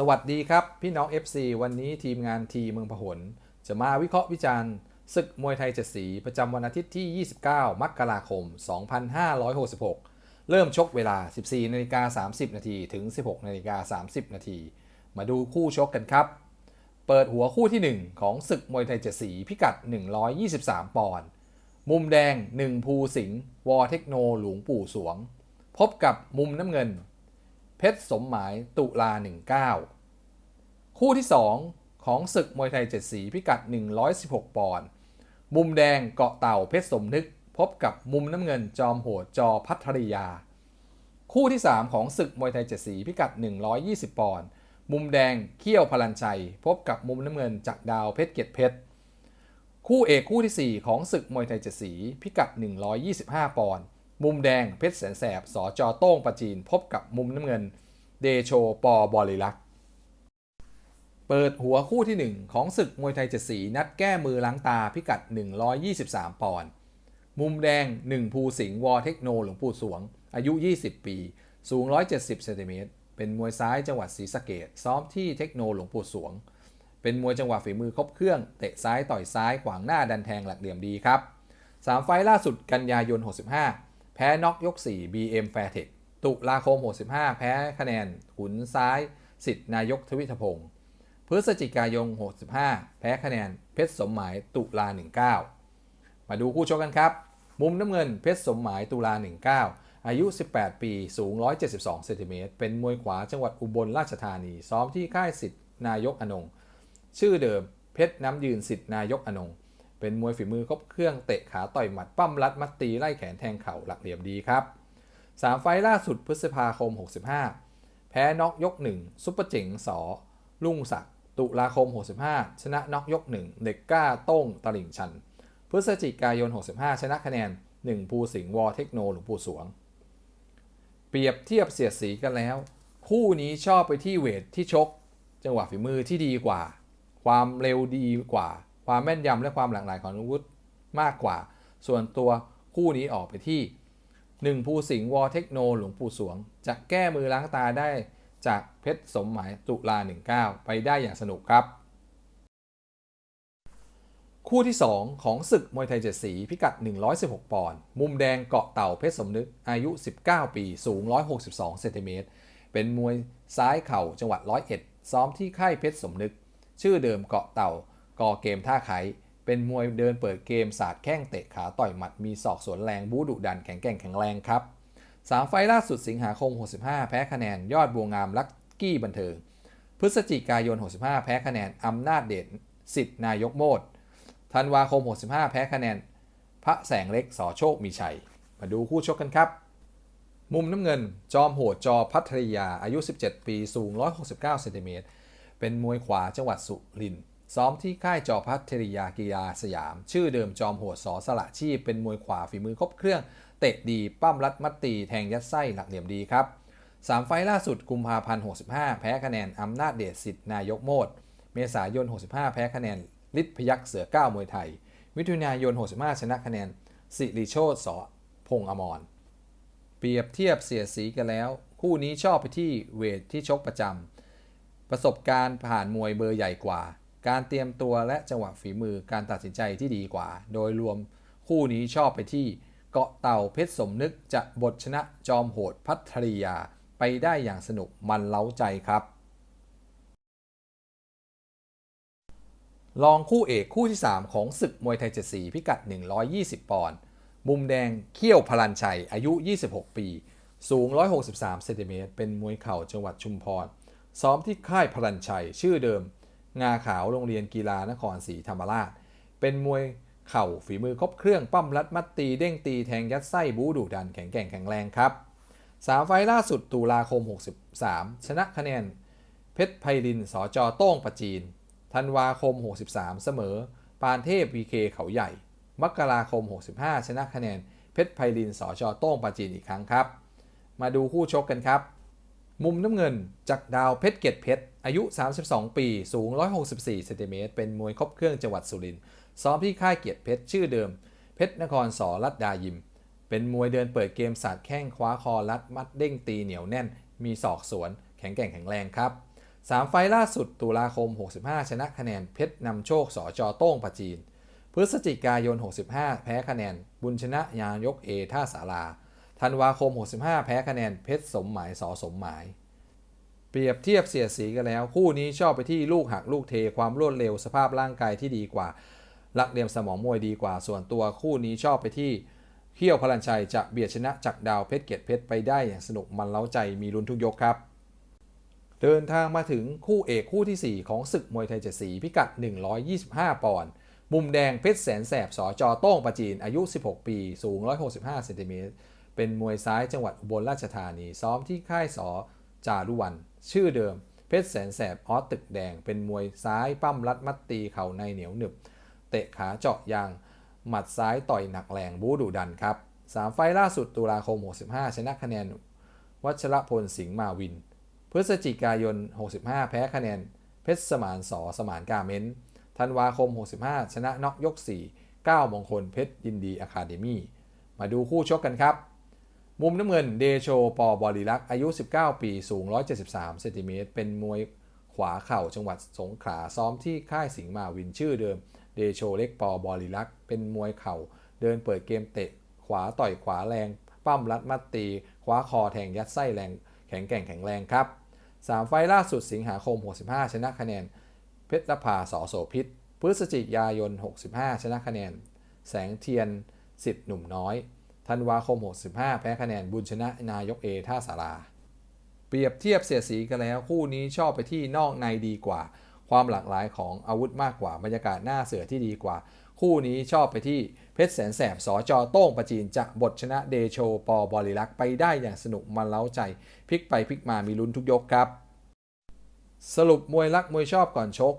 สวัสดีครับ พี่น้อง FC วันนี้ทีมงานทีเมืองพหล จะมาวิเคราะห์วิจารณ์ศึกมวยไทยเจ็ดสี ประจำวันอาทิตย์ที่ 29 มกราคม 2566 เริ่มชกเวลา 14นาฬิกา30 นาทีถึง 16นาฬิกา30 นาทีมาดูคู่ชกกันครับ เปิดหัวคู่ที่ 1 ของศึกมวยไทยเจ็ดสี พิกัด 123 ปอนด์มุมแดง 1 ภูสิงห์วอเทคโนหลวงปู่สวง พบกับมุมน้ำเงิน เพชรสมหมายตุลา 19 คู่ที่ 2 ของศึกมวยไทย 7 สี พิกัด 116 ปอนด์มุมแดงเกาะเต่าเพชรสมนึก พบกับมุมน้ำเงินจอมโหดจอพัทริยา คู่ที่ 3 ของศึกมวยไทย 7 สี พิกัด 120 ปอนด์มุมแดงเขี้ยวพลันชัย พบกับมุมน้ำเงินจากดาวเพชรเกียรติเพชรคู่เอกคู่ที่ 4 ของศึกมวยไทยเจ็ดสี พิกัด 125 ปอนด์ มุมแดงเพชรแสนแสบสอจอโต้งประจีน พบกับมุมน้ำเงิน เดโชปอบริลักษ์เปิดหัวคู่ที่ 1 ของศึกมวยไทยเจ็ดสีนัดแก้มือล้างตาพิกัด 123 ปอนด์มุมแดง 1 ภูสิงห์วอเทคโนหลวงปู่สวง อายุ 20 ปี สูง 170เซนติเมตรเป็นมวยซ้ายจังหวัดศรีสะเกดซ้อมที่เทคโนหลวงปู่สวง เป็นมวยจังหวะฝีมือครบเครื่อง เตะซ้ายต่อยซ้ายขวางหน้าดันแทงหลักเหลี่ยมดีครับ 3 ไฟล์ล่าสุดกันยายน 65 แพ้น็อกยก 4 BM f a i r t e c h ตุลาคม 65 แพ้คะแนนขุนซ้ายสิทธินายกทวิทพงศ์พฤศจิกายน 65 แพ้คะแนนเพชรสมหมายตุลา 19 มาดูคู่ชกกันครับ มุมน้ำเงินเพชรสมหมายตุลา 19 อายุ 18 ปี สูง 172 เซนติเมตร เป็นมวยขวาจังหวัดอุบลราชธานี ซ้อมที่ค่ายสิทธินายกอนง ชื่อเดิมเพชรน้ำยืนสิทธินายกอนง เป็นมวยฝีมือครบเครื่องเตะขาต่อยหมัดปั้มรัดมัดตีไล่แขนแทงเข่าหลักเหลี่ยมดีครับ 3 ไฟล่าสุดพฤษภาคม 65 แพ้น็อกยก 1 ซุปเปอร์เจ๋งสอลุ่งศักดิ์ตุลาคม 65 ชนะน็อกยก 1 เด็กก้าโต้งตลิ่งชัน พฤศจิกายน 65 ชนะคะแนน 1 ภูสิงห์วอเทคโนหลวงปู่สวง เปรียบเทียบเสียดสีกันแล้ว คู่นี้ชอบไปที่เวทที่ชก จังหวะฝีมือที่ดีกว่า ความเร็วดีกว่า ความแม่นยำและความหลากหลายของอาวุธมากกว่า ส่วนตัวคู่นี้ออกไปที่ 1 ภูสิงห์วอเทคโนหลวงปู่สวง จะแก้มือล้างตาได้จากเพชรสมหมายตุลา 19 ไปได้อย่างสนุกครับ คู่ที่ 2 ของศึกมวยไทยเจ็ดสีพิกัด 116 ปอนด์มุมแดงเกาะเต่าเพชรสมนึก อายุ 19 ปี สูง 162 เซนติเมตร เป็นมวยซ้ายเข่าจังหวัดร้อยเอ็ดซ้อมที่ค่ายเพชรสมนึก ชื่อเดิมเกาะเต่า กอเกมท่าไคเป็นมวยเดินเปิดเกมสาดแข้งเตะขาต่อยหมัดมีศอกสวนแรงบู๊ดุดันแข็งแกร่งแข็งแรงครับ3ไฟล์ล่าสุดสิงหาคม 65 แพ้คะแนนยอดบัวงามลักกี้บันเทิง พฤศจิกายน 65 แพ้คะแนนอำนาจเดชสิทธินายกโมดธันวาคม 65 แพ้คะแนน พระแสงเล็กสอโชคมีชัย มาดูคู่ชกกันครับ มุมน้ำเงิน จอมโหดจอพัทริยาอายุ 17 ปี สูง 169 เซนติเมตร เป็นมวยขวาจังหวัดสุรินทร์ ซ้อมที่ค่ายจอพัทริยากีฬาสยาม ชื่อเดิมจอมโหดสอสละชีพ เป็นมวยขวาฝีมือครบเครื่อง เตะดี ปั้มรัดมัดตี แทงยัดไส้หลักเหลี่ยมดีครับ3ไฟล่าสุดกุมภาพันธ์65 แพ้คะแนนอำนาจเดชสิทธินายกโมด เมษายน 65 แพ้คะแนนฤทธิพยักเสือก้าวมวยไทย มิถุนายน 65 ชนะคะแนนสิริโชตสอพงอมร เปรียบเทียบเสียสีกันแล้ว คู่นี้ชอบไปที่เวทที่ชกประจำประสบการณ์ผ่านมวยเบอร์ใหญ่กว่า การเตรียมตัวและจังหวะฝีมือการตัดสินใจที่ดีกว่า โดยรวมคู่นี้ชอบไปที่เกาะเต่าเพชรสมนึกจะบทชนะจอมโหดพัทริยาไปได้อย่างสนุกมันเล้าใจครับลองคู่เอกคู่ที่ 3 ของศึกมวยไทยเจ็ดสีพิกัด 120 ปอนด์มุมแดงเขี้ยวพลันชัย อายุ 26 ปี สูง 163 เซนติเมตรเป็นมวยเข่าจังหวัดชุมพร ซ้อมที่ค่ายพลันชัย ชื่อเดิม งาขาวโรงเรียนกีฬานครศรีธรรมราช เป็นมวยเข่าฝีมือครบเครื่องปั้มรัดมัดตีเด้งตีแทงยัดไส้บู๊ดุดันแข็งแกร่งแข็งแรงครับ3ไฟล่าสุดตุลาคม 63 ชนะคะแนน เพชรไพลินสอจอโต้งประจีนธันวาคม 63 เสมอ ปานเทพวีเคเขาใหญ่ มกราคม 65 ชนะคะแนน เพชรไพลินสอจอโต้งประจีนอีกครั้งครับ มาดูคู่ชกกันครับ มุมน้ำเงินจากดาวเพชรเกตเพชร อายุ 32 ปี สูง 164เซนติเมตรเป็นมวยครบเครื่องจังหวัดสุรินทร์ซ้อมที่ค่ายเกียรติเพชรชื่อเดิม เพชรนครสอรัตดายิม เป็นมวยเดินเปิดเกมสาดแข้งคว้าคอรัดมัดเด้งตีเหนียวแน่น มีศอกสวน แข็งแกร่งแข็งแรงครับ 3 ไฟล่าสุดตุลาคม 65 ชนะคะแนนเพชรนำโชคสอจอโต้งปะจีน พฤศจิกายน 65 แพ้คะแนน บุญชนะยานยกเอท่าสารา ธันวาคม 65 แพ้คะแนนเพชรสมหมายสอสมหมาย เปรียบเทียบเสียสีกันแล้ว คู่นี้ชอบไปที่ลูกหักลูกเทความรวดเร็วสภาพร่างกายที่ดีกว่าหลักเหลี่ยมสมองมวยดีกว่าส่วนตัวคู่นี้ชอบไปที่เขี้ยวพลันชัยจะเบียดชนะจากดาวเพชรเกียรติเพชรไปได้อย่างสนุกมันเล้าใจมีลุ้นทุกยกครับ เดินทางมาถึงคู่เอกคู่ทีสี่4 ของศึกมวยไทยเจ็ดสีพิกัด 125 ปอนด์มุมแดงเพชรแสนแสบสอจอโต้งประจีนอายุ 16 ปี สูง 165เซนติเมตร เป็นมวยซ้ายจังหวัดอุบลราชธานี ซ้อมที่ค่ายสอจารุวัน ชื่อเดิม เพชรแสนแสบออสตึกแดง เป็นมวยซ้ายปั้มรัดมัดตีเข่าในเหนียวหนึบ เตะขาเจาะยาง หมัดซ้ายต่อยหนักแรงบูดุดันครับ3ไฟล่าสุดตุลาคม 65 ชนะคะแนน วัชรพลสิงห์มาวิน พฤศจิกายน 65 แพ้คะแนน เพชรสมานสอสมานกาเม้นธันวาคม 65 ชนะน็อกยก 4 9มงคลเพชรยินดีอะคาเดมี่มาดูคู่ชกกันครับ มุมน้ำเงินเดโชปอบอลีลักษ์อายุ 19 ปี สูง 173 เซนติเมตร เป็นมวยขวาเข่าจังหวัดสงขลาซ้อมที่ค่ายสิงห์มาวินชื่อเดิม เดโชเล็กปอบอลีลักษ์เป็นมวยเข่า เดินเปิดเกมเตะ ขวาต่อยขวาแรง ปั้มรัดมัดตี คว้าคอแทงยัดไส้แรง แข็งแกร่งแข็งแรงครับ 3 ไฟล์ล่าสุดสิงหาคม 65 ชนะคะแนน เพชรภาสอโสพิษพฤศจิกายน 65 ชนะคะแนน แสงเทียนสิทธิ์หนุ่มน้อย ธันวาคม 65 แพ้คะแนนบุญชนะนายกเอท่าสาราเปรียบเทียบเสียสีกันแล้วคู่นี้ชอบไปที่นอกในดีกว่า ความหลากหลายของอาวุธมากกว่าบรรยากาศหน้าเสือที่ดีกว่า คู่นี้ชอบไปที่เพชรแสนแสบสอจอโต้งประจีนจะบทชนะเดโชปอบอลิลักษ์ไปได้อย่างสนุกมันเล้าใจพลิกไปพลิกมามีลุ้นทุกยกครับ สรุปมวยรักมวยชอบก่อนชก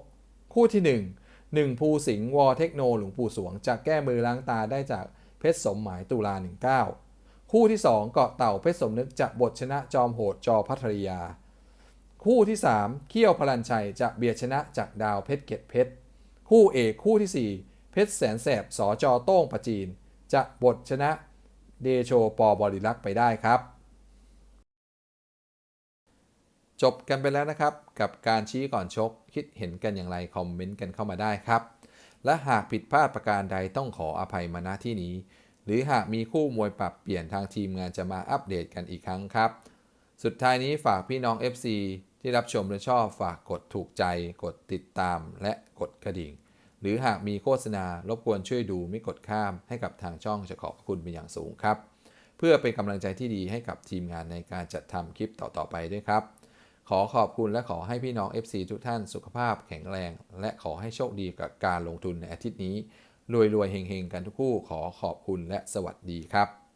คู่ที่ 1 1 ภูสิงห์วอเทคโนหลวงปู่สวงจะแก้มือล้างตาได้จาก เพชรสมหมายตุลา 19 คู่ที่ 2 เกาะเต่าเพชรสมนึกจะบทชนะจอมโหดจอพัทรยา คู่ที่ 3 เขี้ยวพลันชัยจะเบียดชนะจากดาวเพชรเกตเพชร คู่เอกคู่ที่ 4 เพชรแสนแสบสอจอโต้งปะจีน จะบทชนะเดโชปอบริลักษ์ไปได้ครับ จบกันไปแล้วนะครับ กับการชี้ก่อนชกคิดเห็นกันอย่างไรคอมเมนต์กันเข้ามาได้ครับ และหากผิดพลาดประการใดต้องขออภัยมาณที่นี้ หรือหากมีคู่มวยปรับเปลี่ยนทางทีมงานจะมาอัปเดตกันอีกครั้งครับ สุดท้ายนี้ฝากพี่น้อง FC ที่รับชมและชอบฝากกดถูกใจ กดติดตามและกดกระดิ่ง หรือหากมีโฆษณารบกวนช่วยดูไม่กดข้ามให้กับทางช่องจะขอบคุณเป็นอย่างสูงครับ เพื่อเป็นกำลังใจที่ดีให้กับทีมงานในการจัดทำคลิปต่อๆไปด้วยครับ ขอขอบคุณและขอให้พี่น้อง FC ทุกท่านสุขภาพแข็งแรง และขอให้โชคดีกับการลงทุนในอาทิตย์นี้รวยๆเฮงๆ กันทุกคู่ขอขอบคุณและสวัสดีครับ